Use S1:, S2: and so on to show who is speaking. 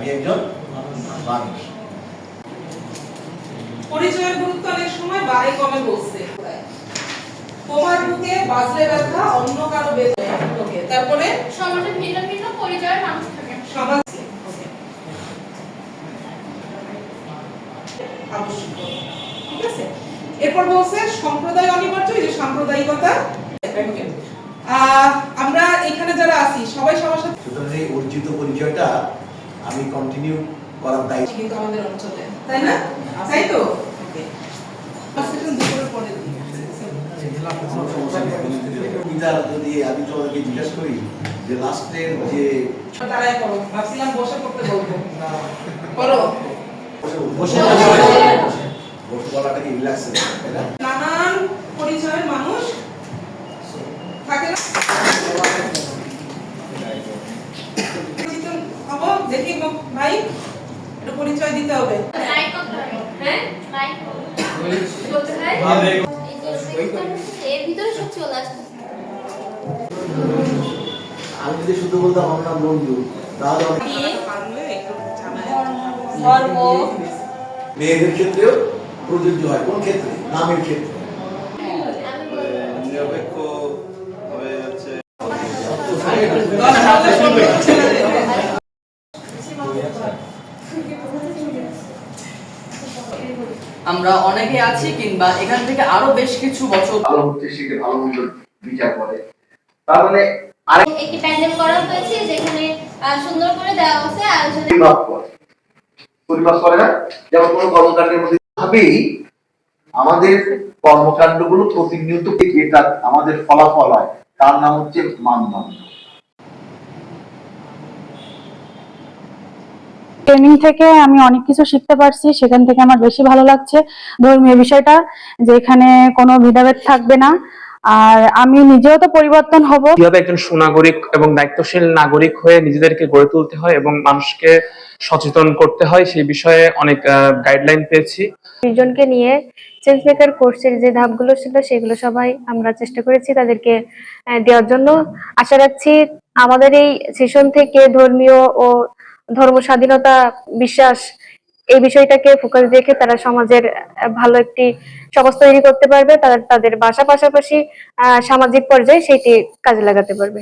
S1: আমি একজন মানুষ।
S2: পরিচয়ের গুরুত্ব অনেক সময় বাড়ে কমে বলছে। তোমার বুকে বাজলে ব্যথা অন্য কারও বেঁচে ওকে তারপরে?
S3: সমাজে ভিন্ন ভিন্ন পরিচয়ের মানুষ থাকে।
S2: সমাজ ঠিক আছে? এরপর বলছে সম্প্রদায় অনিবার্য এই যে সাম্প্রদায়িকতা। আহ, আমরা এখানে যারা আছি সবাই সবার সাথে
S1: অর্জিত পরিচয়টা আমি কন্টিনিউ করার দায়িত্ব।
S2: কিন্তু আমাদের অঞ্চলে। তাই না? তাই তো?
S1: যদি আমি তোমাদেরকে জিজ্ঞাসা করি যে লাস্টের যে
S2: তারাই করো। ভাবছিলাম বসে করতে বলব। করো।
S1: বসে
S3: বসে
S1: বসে বসে রিল্যাক্স
S2: নানান পরিচয়ের মানুষ থাকে না পরিচিত হব দেখি ভাই? একটু পরিচয় দিতে হবে।
S3: হবে হ্যাঁ?
S1: আমি যদি শুধু বলতাম আমার বন্ধু তাহলে মেয়েদের ক্ষেত্রেও প্রযোজ্য হয় কোন ক্ষেত্রে? নামের ক্ষেত্রে।
S4: নিরপেক্ষ ভাবে হচ্ছে।
S5: আমরা অনেকে আছি কিংবা এখান থেকে আরও বেশ কিছু বছর
S6: ভালো হচ্ছে সেকে ভালো মন্দ বিচার করে। তার মানে
S3: একটি প্যান্ডেল করা হয়েছে যেখানে সুন্দর করে দেওয়া
S6: পরিমাপ করে। পরিমাপ করে না যেমন কোনো কর্মকাণ্ডের মধ্যে ভাবেই আমাদের কর্মকাণ্ডগুলো প্রতিনিয়ত যেটা আমাদের ফলাফল হয়। তার নাম হচ্ছে মানদণ্ড।
S7: ট্রেনিং থেকে আমি অনেক কিছু শিখতে পারছি সেখান থেকে আমার বেশি ভালো লাগছে। ধর্মীয় বিষয়টা যে এখানে কোনো ভেদাভেদ থাকবে না। আর আমি নিজেও তো পরিবর্তন হব।
S8: কীভাবে একজন সুনাগরিক এবং দায়িত্বশীল নাগরিক হয়ে নিজেদেরকে গড়ে তুলতে হয় এবং মানুষকে সচেতন করতে হয় সেই বিষয়ে অনেক গাইডলাইন পেয়েছি।
S9: দুজনকে নিয়ে চেঞ্জ মেকার কোর্সের যে ধাপগুলো ছিল সেগুলো সবাই আমরা চেষ্টা করেছি তাদেরকে দেওয়ার জন্য। আশা রাখছি আমাদের এই সেশন থেকে ধর্মীয় ও ধর্ম, স্বাধীনতা, বিশ্বাস এই বিষয়টাকে ফোকাস রেখে তারা সমাজের ভালো একটি সমাজ তৈরি করতে পারবে। তারা তাদের বাসা পাশাপাশি সামাজিক পর্যায়ে সেইটি কাজে লাগাতে পারবে।